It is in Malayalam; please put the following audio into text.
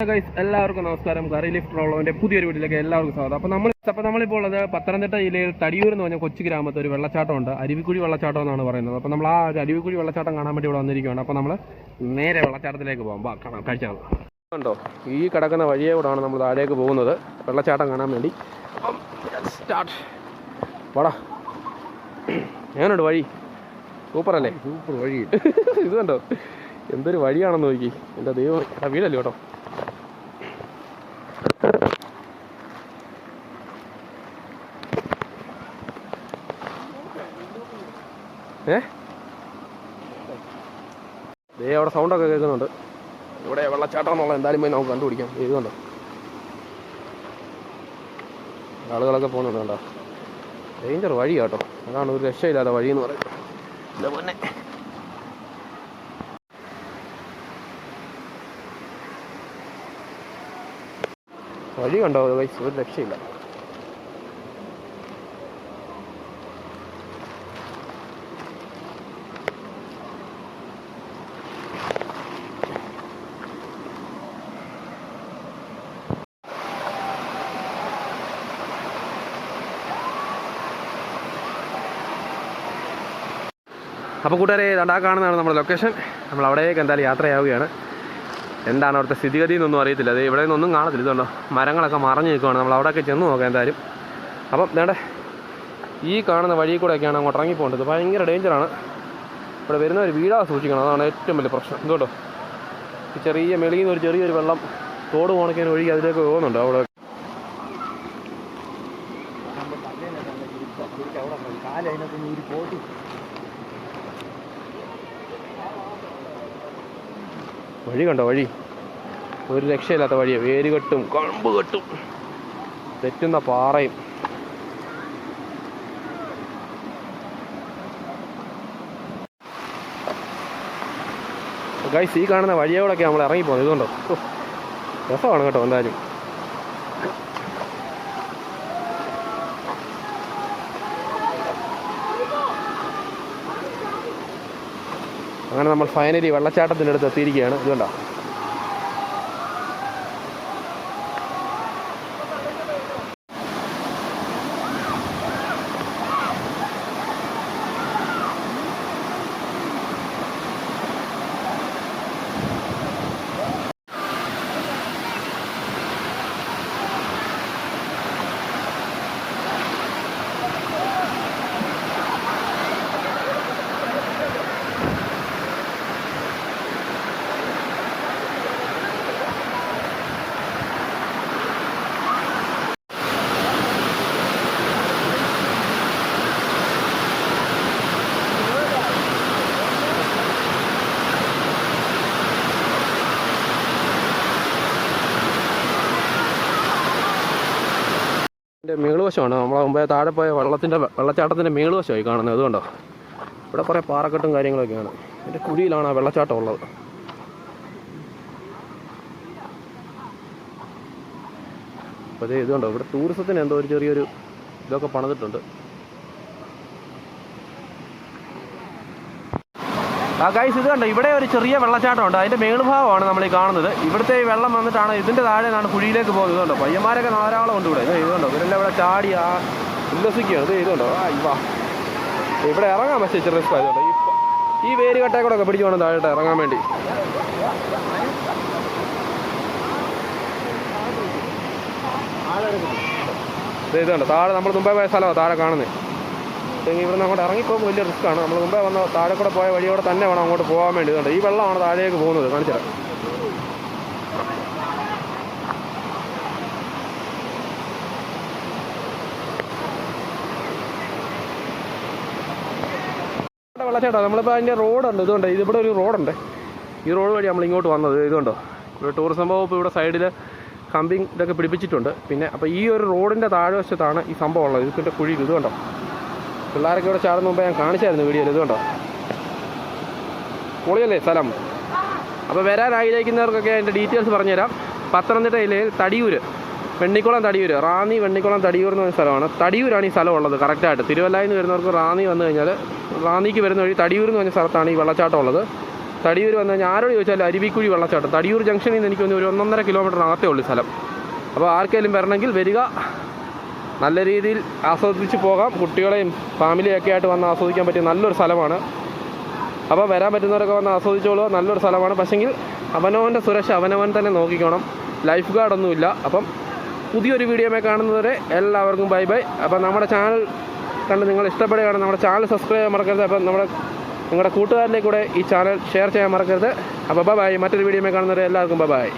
ഗൈസ് എല്ലാവർക്കും നമസ്കാരം. കറി ലിഫ്റ്റ് റോളോന്റെ പുതിയൊരു വീട്ടിലേക്ക് എല്ലാവർക്കും സ്വാഗതം. അപ്പോൾ നമ്മൾ അപ്പോൾ നമ്മളിപ്പോൾ ഉള്ളത് പത്തനംതിട്ട ജില്ലയിൽ തടിയൂർ എന്ന് പറഞ്ഞ കൊച്ചു ഗ്രാമത്തിൽ ഒരു വെള്ളച്ചാട്ടമുണ്ട്. അരുവിക്കുഴി വെള്ളച്ചാട്ടം എന്നാണ് പറയുന്നത്. അപ്പോൾ നമ്മൾ ആ ഒരു അരുവിക്കുഴി വെള്ളച്ചാട്ടം കാണാൻ വേണ്ടി ഇവിടെ വന്നിരിക്കുകയാണ് അപ്പോൾ നമ്മൾ നേരെ വെള്ളച്ചാട്ടത്തിലേക്ക് പോകാം വാ കാണാം. കഴിച്ചാൽ കണ്ടോ? ഈ കിടക്കുന്ന വഴിയെ കൂടാണ് നമ്മൾ താഴേക്ക് പോകുന്നത്. വെള്ളച്ചാട്ടം കാണാൻ വേണ്ടി. സ്റ്റാർട്ട് വാടാ. ഞാനുണ്ട് വഴി? സൂപ്പർ അല്ലേ? സൂപ്പർ വഴി. ഇത് കണ്ടോ? എന്തൊരു വഴിയാണെന്ന് നോക്കി. എന്റെ ദൈവം വീടല്ലേ കേട്ടോ? ഏ? ദേ അവിടെ സൗണ്ടൊക്കെ കേൾക്കുന്നുണ്ട്. ഇവിടെ വെള്ളച്ചാട്ടം എന്നുള്ള എന്തായാലും പോയി നമുക്ക് കണ്ടുപിടിക്കാം. എഴുതുന്നുണ്ട് ആളുകളൊക്കെ പോകുന്നുണ്ട് കണ്ടോ? ഡേഞ്ചർ വഴി കേട്ടോ. അതാണ് ഒരു രക്ഷയില്ലാത്ത വഴി എന്ന് പറയുന്നത്. പൊന്നെ. വഴി കണ്ടോ? ഒരു രക്ഷയില്ല. അപ്പോൾ കൂട്ടുകാരെ കാണുന്നതാണ് നമ്മുടെ ലൊക്കേഷൻ നമ്മൾ അവിടേക്ക് എന്തായാലും യാത്രയാവുകയാണ്. എന്താണ് അവിടുത്തെ സ്ഥിതിഗതി എന്നൊന്നും അറിയത്തില്ല. അത് ഇവിടെ നിന്നൊന്നും കാണത്തില്ല. ഇതുണ്ടോ? മരങ്ങളൊക്കെ മറഞ്ഞു നിൽക്കുകയാണ് നമ്മൾ അവിടെയൊക്കെ ചെന്ന് നോക്കാം എന്തായാലും. അപ്പം വേണ്ട ഈ കാണുന്ന വഴി കൂടെയൊക്കെയാണ് അങ്ങോട്ട് ഇറങ്ങി പോകേണ്ടത് ഭയങ്കര ഡേഞ്ചറാണ് ഇവിടെ വരുന്ന ഒരു വീടാ സൂക്ഷിക്കണം. അതാണ് ഏറ്റവും വലിയ പ്രശ്നം. എന്തുകൊണ്ടോ ഈ ചെറിയ മെളിയിൽ നിന്ന് ഒരു ചെറിയൊരു വെള്ളം തോട് പോണക്കാൻ ഒഴുകി അതിലേക്ക് പോകുന്നുണ്ട്. അവിടെ കാലതിനകത്ത് ഒരു പോട്ടി. വഴി കണ്ടോ വഴി? ഒരു രക്ഷയില്ലാത്ത വഴിയാണ് വേരുകെട്ടും കമ്പ് കെട്ടും തെറ്റുന്ന പാറയും. ഗൈസ് ഈ കാണുന്ന വഴിയോടൊക്കെ നമ്മൾ ഇറങ്ങിപ്പോകുന്നത്. ഇതുകൊണ്ടോ? രസമാണ് കേട്ടോ എന്തായാലും. അങ്ങനെ നമ്മൾ ഫൈനലി വെള്ളച്ചാട്ടത്തിന്റെ അടുത്ത് എത്തിയിരിക്കുകയാണ്. ഇതുകൊണ്ടോ. ഇതിന്റെ മേളുവശമാണ് നമ്മളെ മുമ്പേ താഴെ പോയ വെള്ളത്തിന്റെ വെള്ളച്ചാട്ടത്തിന്റെ മേളുവശമായി കാണുന്നത്. അതുകൊണ്ടോ? ഇവിടെ കുറേ പാറക്കെട്ടും കാര്യങ്ങളൊക്കെയാണ്. ഇതിന്റെ കുഴിയിലാണ് ആ വെള്ളച്ചാട്ടം ഉള്ളത്. അപ്പോൾ അതേ ഇതുണ്ടോ? ഇവിടെ ടൂറിസത്തിന് എന്തോ ഒരു ചെറിയൊരു ഇതൊക്കെ പണിതിട്ടുണ്ട്. ഗൈസ് ഇത് കണ്ടോ? ഇവിടെ ഒരു ചെറിയ വെള്ളച്ചാട്ടമുണ്ട് അതിന്റെ മേളുഭാഗമാണ് നമ്മൾ ഈ കാണുന്നത്. ഇവിടുത്തെ ഈ വെള്ളം വന്നിട്ടാണ് ഇതിന്റെ താഴെ നിന്നാണ് കുഴിയിലേക്ക് പോകുന്നത്. ഇതുണ്ടോ പയ്യന്മാരൊക്കെ ധാരാളം ഉണ്ട് ഇവിടെ. ഇത് ഇതുണ്ടോ ഇവരെല്ലാം ഇവിടെ ചാടി ആ ഉല്ലസിക്കുകയാണ്. ഇത് ഇതുണ്ടോ ആ ഇവാ ഇവിടെ ഇറങ്ങാൻ പക്ഷേ ഇച്ചിരി റിസ്ക് ആയതുകൊണ്ട് ഈ വേര് കട്ടേ കൂടെ ഒക്കെ പിടിച്ചു വേണം താഴോട്ട് ഇറങ്ങാൻ വേണ്ടി. ഇതുണ്ട് താഴെ നമ്മൾ മുമ്പേ പോയ സ്ഥലമാണ് താഴെ കാണുന്നത് ഇല്ലെങ്കിൽ ഇവിടുന്ന് അങ്ങോട്ട് ഇറങ്ങിപ്പോകുമ്പോൾ വലിയ റിസ്ക്കാണ് നമ്മൾ മുമ്പേ വന്ന താഴെ കൂടെ പോയ വഴിയോടെ തന്നെ വേണം അങ്ങോട്ട് പോകാൻ വേണ്ടി. ഇതുണ്ട് ഈ വെള്ളമാണ് താഴേക്ക് പോകുന്നത്. കാണിച്ചത് ഇവിടെ വെള്ളച്ചാട്ടം. നമ്മളിപ്പോൾ അതിന്റെ റോഡുണ്ട്. ഇതുണ്ട്. ഇതിവിടെ ഒരു റോഡുണ്ട്. ഈ റോഡ് വഴി നമ്മൾ ഇങ്ങോട്ട് വന്നത്. ഇതുണ്ടോ? ഇവിടെ ടൂറിസം വകുപ്പ് ഇവിടെ സൈഡിൽ കമ്പിങ് ഇതൊക്കെ പിടിപ്പിച്ചിട്ടുണ്ട്. പിന്നെ അപ്പോൾ ഈ ഒരു റോഡിന്റെ താഴ്വശത്താണ് ഈ സംഭവം ഉള്ളത്. ഇതിന്റെ കുഴിയിൽ ഇതുകൊണ്ടോ കണ്ടോ പിള്ളേരൊക്കെ ഇവിടെ ചാടുന്ന മുമ്പ് ഞാൻ കാണിച്ചായിരുന്നു വീഡിയോയിൽ ഇതുകൊണ്ടോ കണ്ടോ? പൊളിയല്ലേ സ്ഥലം? അപ്പോൾ വരാൻ ആഗ്രഹിക്കുന്നവർക്കൊക്കെ അതിന്റെ ഡീറ്റെയിൽസ് പറഞ്ഞുതരാം. പത്തനംതിട്ട ജില്ലയിൽ തടിയൂര് വെണ്ണിക്കുളം തടിയൂർ റാന്നി വെണ്ണിക്കുളം തടിയൂർ എന്ന് പറഞ്ഞ സ്ഥലമാണ്. തടിയൂരാണ് ഈ സ്ഥലം ഉള്ളത് കറക്റ്റായിട്ട് തിരുവല്ലായിൽ നിന്ന് വരുന്നവർക്ക് റാന്നി വന്നു കഴിഞ്ഞാൽ റാന്നിക്ക് വരുന്ന വഴി തടിയൂർ എന്ന് പറഞ്ഞ സ്ഥലത്താണ് ഈ വെള്ളച്ചാട്ടം ഉള്ളത്. തടിയൂർ വന്നു കഴിഞ്ഞാൽ ആരോട് ചോദിച്ചാലും അരുവിക്കുഴി വെള്ളച്ചാട്ടം. തടിയൂർ ജംഗ്ഷനിൽ നിന്ന് എനിക്ക് ഒരു ഒന്നൊന്നര കിലോമീറ്റർ ആകത്തേ ഉള്ളൂ സ്ഥലം. അപ്പോൾ ആർക്കെങ്കിലും വരണമെങ്കിൽ വരിക. നല്ല രീതിയിൽ ആസ്വദിച്ച് പോകാം. കുട്ടികളെയും ഫാമിലിയൊക്കെ ആയിട്ട് വന്ന് ആസ്വദിക്കാൻ പറ്റിയ നല്ലൊരു സ്ഥലമാണ്. അപ്പോൾ വരാൻ പറ്റുന്നവരൊക്കെ വന്ന് ആസ്വദിച്ചോളൂ നല്ലൊരു സ്ഥലമാണ്. പക്ഷെങ്കിൽ അവനവന്റെ സുരക്ഷ അവനവൻ തന്നെ നോക്കിക്കോണം. ലൈഫ് ഗാർഡൊന്നുമില്ല അപ്പം പുതിയൊരു വീഡിയോമേ കാണുന്നവരെ എല്ലാവർക്കും ബൈ ബൈ അപ്പം നമ്മുടെ ചാനൽ കണ്ട് നിങ്ങൾ ഇഷ്ടപ്പെടുകയാണ് നമ്മുടെ ചാനൽ സബ്സ്ക്രൈബ് ചെയ്യാൻ മറക്കരുത്. അപ്പം നമ്മുടെ നിങ്ങളുടെ കൂട്ടുകാരിലേക്ക് കൂടെ ഈ ചാനൽ ഷെയർ ചെയ്യാൻ മറക്കരുത്. അപ്പോൾ ബൈ മറ്റൊരു വീഡിയോമേ കാണുന്നവരെ എല്ലാവർക്കും ബൈ